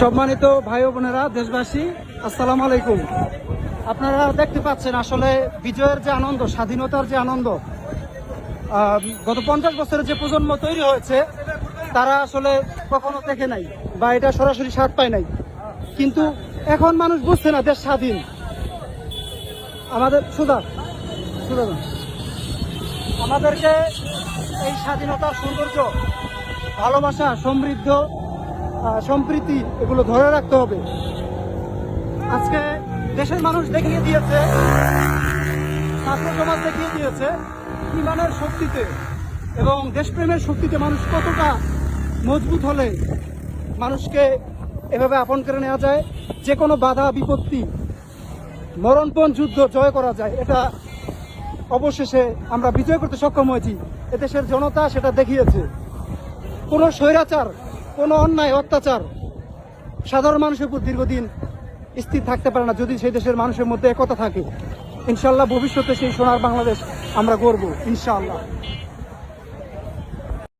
সম্মানিত ভাই বোনেরা, দেশবাসী, আসসালাম আলাইকুম। আপনারা দেখতে পাচ্ছেন আসলে বিজয়ের যে আনন্দ, স্বাধীনতার যে আনন্দ গত পঞ্চাশ বছরের যে প্রজন্ম তৈরি হয়েছে, তারা আসলে কখনো দেখে নাই বা এটা সরাসরি স্বাদ পায় নাই। কিন্তু এখন মানুষ বুঝছে না দেশ স্বাধীন। আমাদের সুদা সুদা আমাদেরকে এই স্বাধীনতার সৌন্দর্য, ভালোবাসা, সমৃদ্ধ সম্প্রীতি এগুলো ধরে রাখতে হবে। আজকে দেশের মানুষ দেখিয়ে দিয়েছে, ছাত্র সমাজ দেখিয়ে দিয়েছে ইমানের শক্তিতে এবং দেশপ্রেমের শক্তিতে মানুষ কতটা মজবুত হলে মানুষকে এভাবে আপন করে নেওয়া যায়, যে কোনো বাধা, বিপত্তি, মরণপণ, যুদ্ধ জয় করা যায়, এটা অবশেষে আমরা বিজয় করতে সক্ষম হয়েছি। এদেশের জনতা সেটা দেখিয়েছে। কোনো স্বৈরাচার কোনো অন্যায়, অত্যাচার সাধারণ মানুষের উপর দীর্ঘদিন স্থির থাকতে পারে না, যদি সেই দেশের মানুষের মধ্যে একতা থাকে। ইনশাল্লাহ ভবিষ্যতে সেই সোনার বাংলাদেশ আমরা গড়ব, ইনশাআল্লাহ।